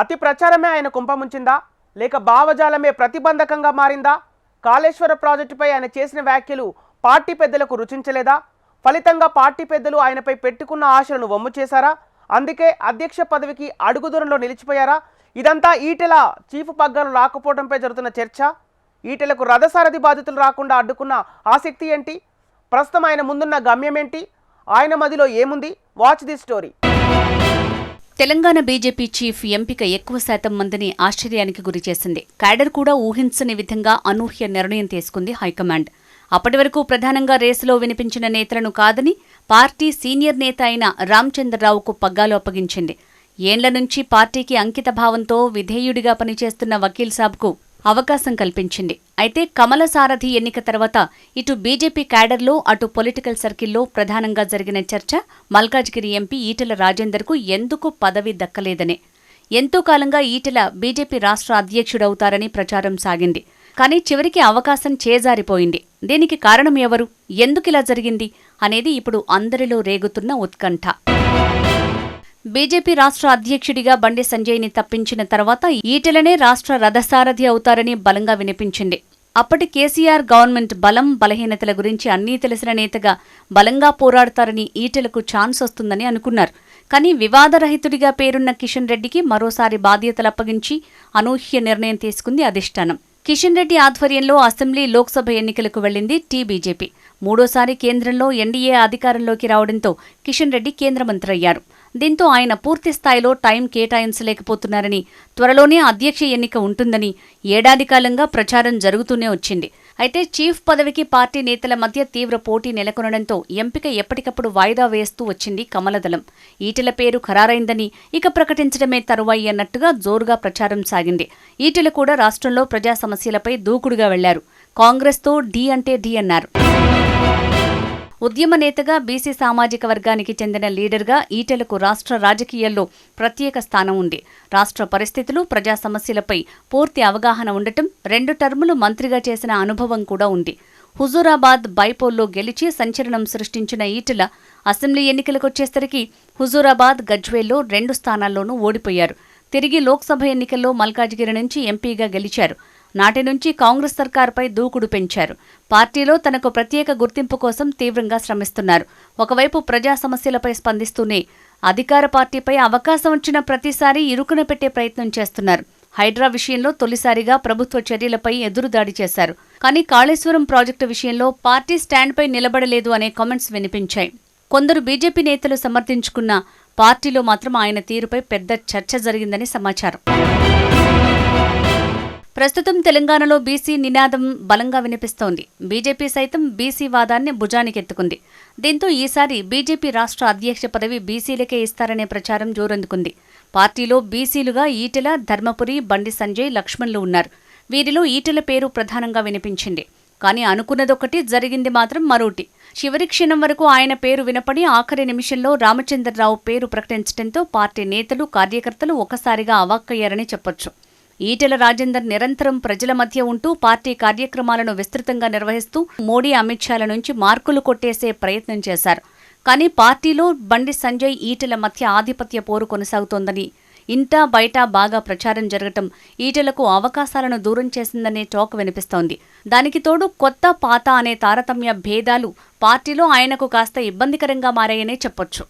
అతి ప్రచారమే ఆయన కుంపముంచిందా లేక భావజాలమే ప్రతిబంధకంగా మారిందా? కాళేశ్వర ప్రాజెక్టుపై ఆయన చేసిన వ్యాఖ్యలు పార్టీ పెద్దలకు రుచించలేదా? ఫలితంగా పార్టీ పెద్దలు ఆయనపై పెట్టుకున్న ఆశలను వమ్ము చేశారా? అందుకే అధ్యక్ష పదవికి అడుగు దూరంలో నిలిచిపోయారా? ఇదంతా ఈటెల చీఫ్ పగ్గాలు రాకపోవడంపై జరుగుతున్న చర్చ? ఈటెలకు రథసారథి బాధితులు రాకుండా అడ్డుకున్న ఆసక్తి ఏంటి? ప్రస్తుతం ఆయన ముందున్న గమ్యం ఏంటి? ఆయన మదిలో ఏముంది? Watch the story Telangana BJP chief ఎంపిక ఎక్కువ శాతం మందిని ఆశ్చర్యానికి గురిచేసింది క్యాడర్ కూడా ఊహించని విధంగా అనూహ్య నిర్ణయం తీసుకుంది హైకమాండ్. అప్పటి వరకు ప్రధానంగా రేసులో వినిపించిన నేతలను కాదని పార్టీ సీనియర్ నేత అయిన రామచంద్రరావుకు పగ్గాలు అప్పగించింది. ఏండ్ల నుంచి పార్టీకి అంకిత భావంతో విధేయుడిగా పనిచేస్తున్న వకీల్ సాబ్కు అవకాశం కల్పించింది. అయితే కమల సారథి ఎన్నిక తర్వాత ఇటు బీజేపీ క్యాడర్లో అటు పొలిటికల్ సర్కిల్లో ప్రధానంగా జరిగిన చర్చ మల్కాజ్గిరి ఎంపీ ఈటెల రాజేందర్కు ఎందుకు పదవి దక్కలేదనే. ఎంతో కాలంగా ఈటెల బీజేపీ రాష్ట్ర అధ్యక్షుడవుతారని ప్రచారం సాగింది. కానీ చివరికి అవకాశం చేజారిపోయింది. దీనికి కారణం ఎవరు? ఎందుకిలా జరిగింది? అనేది ఇప్పుడు అందరిలో రేగుతున్న ఉత్కంఠ. బీజేపీ రాష్ట్ర అధ్యక్షుడిగా బండి సంజయ్ని తప్పించిన తర్వాత ఈటెలనే రాష్ట్ర రథసారథి అవుతారని బలంగా వినిపించింది. అప్పటి కేసీఆర్ గవర్నమెంట్ బలం బలహీనతల గురించి అన్నీ తెలిసిన నేతగా బలంగా పోరాడతారని ఈటెలకు ఛాన్స్ వస్తుందని అనుకున్నారు. కానీ వివాదరహితుడిగా పేరున్న కిషన్ రెడ్డికి మరోసారి బాధ్యతలు అప్పగించి అనూహ్య నిర్ణయం తీసుకుంది అధిష్టానం. కిషన్ రెడ్డి ఆధ్వర్యంలో అసెంబ్లీ లోక్సభ ఎన్నికలకు వెళ్ళింది టీ బీజేపీ. మూడోసారి కేంద్రంలో ఎన్డీఏ అధికారంలోకి రావడంతో కిషన్ రెడ్డి కేంద్ర మంత్రి అయ్యారు దీంతో ఆయన పూర్తి స్థాయిలో టైం కేటాయించలేకపోతున్నారని త్వరలోనే అధ్యక్ష ఎన్నిక ఉంటుందని ఏడాది కాలంగా ప్రచారం జరుగుతూనే వచ్చింది. అయితే చీఫ్ పదవికి పార్టీ నేతల మధ్య తీవ్ర పోటీ నెలకొనడంతో ఎంపిక ఎప్పటికప్పుడు వాయిదా వేస్తూ వచ్చింది కమలదళం. ఈటెల పేరు ఖరారైందని ఇక ప్రకటించడమే తరువాయి అన్నట్టుగా జోరుగా ప్రచారం సాగింది. ఈటెల కూడా రాష్ట్రంలో ప్రజా సమస్యలపై దూకుడుగా వెళ్ళారు. కాంగ్రెస్తో ఢీ అంటే ఢీ అన్నారు. ఉద్యమ నేతగా బీసీ సామాజిక వర్గానికి చెందిన లీడర్గా ఈటెలకు రాష్ట్ర రాజకీయాల్లో ప్రత్యేక స్థానం ఉంది. రాష్ట్ర పరిస్థితులు ప్రజా సమస్యలపై పూర్తి అవగాహన ఉండటం రెండు టర్ములు మంత్రిగా చేసిన అనుభవం కూడా ఉంది. హుజూరాబాద్ బైపోల్లో గెలిచి సంచలనం సృష్టించిన ఈటెల అసెంబ్లీ ఎన్నికలకొచ్చేసరికి హుజూరాబాద్ గజ్వేల్లో రెండు స్థానాల్లోనూ ఓడిపోయారు. తిరిగి లోక్సభ ఎన్నికల్లో మల్కాజ్గిరి నుంచి ఎంపీగా గెలిచారు. నాటి నుంచి కాంగ్రెస్ సర్కార్పై దూకుడు పెంచారు. పార్టీలో తనకు ప్రత్యేక గుర్తింపు కోసం తీవ్రంగా శ్రమిస్తున్నారు. ఒకవైపు ప్రజా సమస్యలపై స్పందిస్తూనే అధికార పార్టీపై అవకాశం వచ్చిన ప్రతిసారి ఇరుకున పెట్టే ప్రయత్నం చేస్తున్నారు. హైడ్రా విషయంలో తొలిసారిగా ప్రభుత్వ చర్యలపై ఎదురుదాడి చేశారు. కానీ కాళేశ్వరం ప్రాజెక్టు విషయంలో పార్టీ స్టాండ్పై నిలబడలేదు అనే కామెంట్స్ వినిపించాయి. కొందరు బీజేపీ నేతలు సమర్థించుకున్న పార్టీలో మాత్రం ఆయన తీరుపై పెద్ద చర్చ జరిగిందని సమాచారం. ప్రస్తుతం తెలంగాణలో బీసీ నినాదం బలంగా వినిపిస్తోంది. బీజేపీ సైతం బీసీ వాదాన్ని భుజానికెత్తుకుంది. దీంతో ఈసారి బీజేపీ రాష్ట్ర అధ్యక్ష పదవి బీసీలకే ఇస్తారనే ప్రచారం జోరందుకుంది. పార్టీలో బీసీలుగా ఈటెల ధర్మపురి బండి సంజయ్ లక్ష్మణ్లు ఉన్నారు. వీరిలో ఈటెల పేరు ప్రధానంగా వినిపించింది. కానీ అనుకున్నదొకటి జరిగింది మాత్రం మరోటి చివరి క్షణం వరకు ఆయన పేరు వినపడి ఆఖరి నిమిషంలో రామచంద్రరావు పేరు ప్రకటించడంతో పార్టీ నేతలు కార్యకర్తలు ఒకసారిగా అవాక్కయ్యారని చెప్పొచ్చు. ఈటెల రాజేందర్ నిరంతరం ప్రజల మధ్య ఉంటూ పార్టీ కార్యక్రమాలను విస్తృతంగా నిర్వహిస్తూ మోడీ అమిత్ షాల నుంచి మార్కులు కొట్టేసే ప్రయత్నం చేశారు. కానీ పార్టీలో బండి సంజయ్ ఈటెల మధ్య ఆధిపత్య పోరు కొనసాగుతోందని ఇంటా బయట బాగా ప్రచారం జరగటం ఈటెలకు అవకాశాలను దూరం చేసిందనే టాక్ వినిపిస్తోంది. దానికి తోడు కొత్త పాత అనే తారతమ్య భేదాలు పార్టీలో ఆయనకు కాస్త ఇబ్బందికరంగా మారాయనే చెప్పొచ్చు.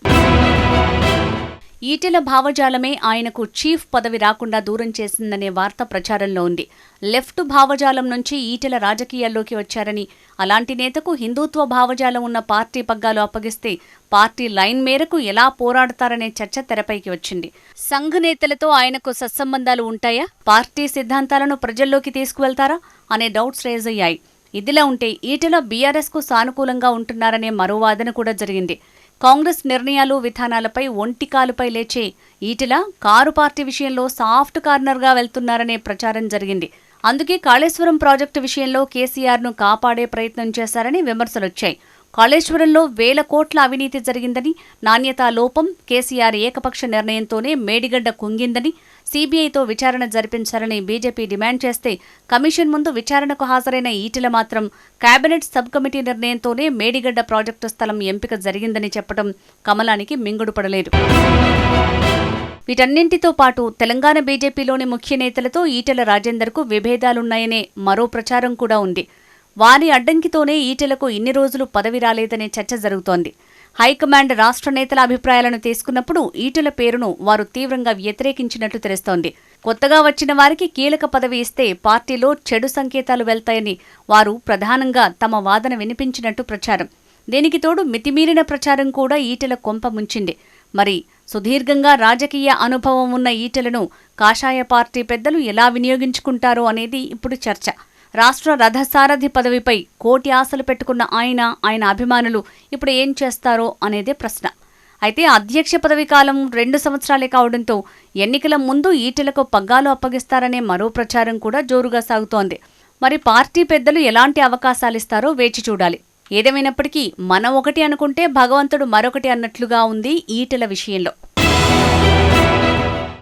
ఈటెల భావజాలమే ఆయనకు చీఫ్ పదవి రాకుండా దూరం చేసిందనే వార్త ప్రచారంలో ఉంది. లెఫ్ట్ భావజాలం నుంచి ఈటెల రాజకీయాల్లోకి వచ్చారని అలాంటి నేతకు హిందుత్వ భావజాలం ఉన్న పార్టీ పగ్గాలు అప్పగిస్తే పార్టీ లైన్ మేరకు ఎలా పోరాడతారనే చర్చ తెరపైకి వచ్చింది. సంఘ్ నేతలతో ఆయనకు సత్సంబంధాలు ఉంటాయా? పార్టీ సిద్ధాంతాలను ప్రజల్లోకి తీసుకువెళ్తారా? అనే డౌట్స్ రేజ్ అయ్యాయి. ఇదిలా ఉంటే ఈటెల బీఆర్ఎస్కు సానుకూలంగా ఉంటున్నారనే మరో వాదన కూడా జరిగింది. కాంగ్రెస్ నిర్ణయాలు విధానాలపై ఒంటికాలుపై లేచే ఈటెల కారు పార్టీ విషయంలో సాఫ్ట్ కార్నర్గా వెళ్తున్నారనే ప్రచారం జరిగింది. అందుకే కాళేశ్వరం ప్రాజెక్టు విషయంలో కేసీఆర్ను కాపాడే ప్రయత్నం చేశారని విమర్శలొచ్చాయి. కాళేశ్వరంలో వేల కోట్ల అవినీతి జరిగిందని నాణ్యతా లోపం కేసీఆర్ ఏకపక్ష నిర్ణయంతోనే మేడిగడ్డ కుంగిందని సీబీఐతో విచారణ జరిపించాలని బీజేపీ డిమాండ్ చేస్తే కమిషన్ ముందు విచారణకు హాజరైన ఈటెల మాత్రం కేబినెట్ సబ్ కమిటీ నిర్ణయంతోనే మేడిగడ్డ ప్రాజెక్టు స్థలం ఎంపిక జరిగిందని చెప్పడం కమలానికి మింగుడుపడలేదు వీటన్నింటితో పాటు తెలంగాణ బీజేపీలోని ముఖ్య నేతలతో ఈటెల రాజేందర్కు విభేదాలున్నాయనే మరో ప్రచారం కూడా ఉంది. వారి అడ్డంకితోనే ఈటెలకు ఇన్ని రోజులు పదవి రాలేదనే చర్చ జరుగుతోంది. హైకమాండ్ రాష్ట్ర నేతల అభిప్రాయాలను తీసుకున్నప్పుడు ఈటెల పేరును వారు తీవ్రంగా వ్యతిరేకించినట్లు తెలుస్తోంది. కొత్తగా వచ్చిన వారికి కీలక పదవి ఇస్తే పార్టీలో చెడు సంకేతాలు వెళ్తాయని వారు ప్రధానంగా తమ వాదన వినిపించినట్టు ప్రచారం. దీనికి తోడు మితిమీరిన ప్రచారం కూడా ఈటెల కొంప ముంచింది. మరి సుదీర్ఘంగా రాజకీయ అనుభవం ఉన్న ఈటెలను కాషాయ పార్టీ పెద్దలు ఎలా వినియోగించుకుంటారో అనేది ఇప్పుడు చర్చ. రాష్ట్ర రథసారథి పదవిపై కోటి ఆశలు పెట్టుకున్న ఆయన ఆయన అభిమానులు ఇప్పుడు ఏం చేస్తారో అనేదే ప్రశ్న. అయితే అధ్యక్ష పదవి కాలం రెండు సంవత్సరాలే కావడంతో ఎన్నికల ముందు ఈటెలకు పగ్గాలు అప్పగిస్తారనే మరో ప్రచారం కూడా జోరుగా సాగుతోంది. మరి పార్టీ పెద్దలు ఎలాంటి అవకాశాలిస్తారో వేచి చూడాలి. ఏదేమైనప్పటికీ మనం ఒకటి అనుకుంటే భగవంతుడు మరొకటి అన్నట్లుగా ఉంది ఈటెల విషయంలో.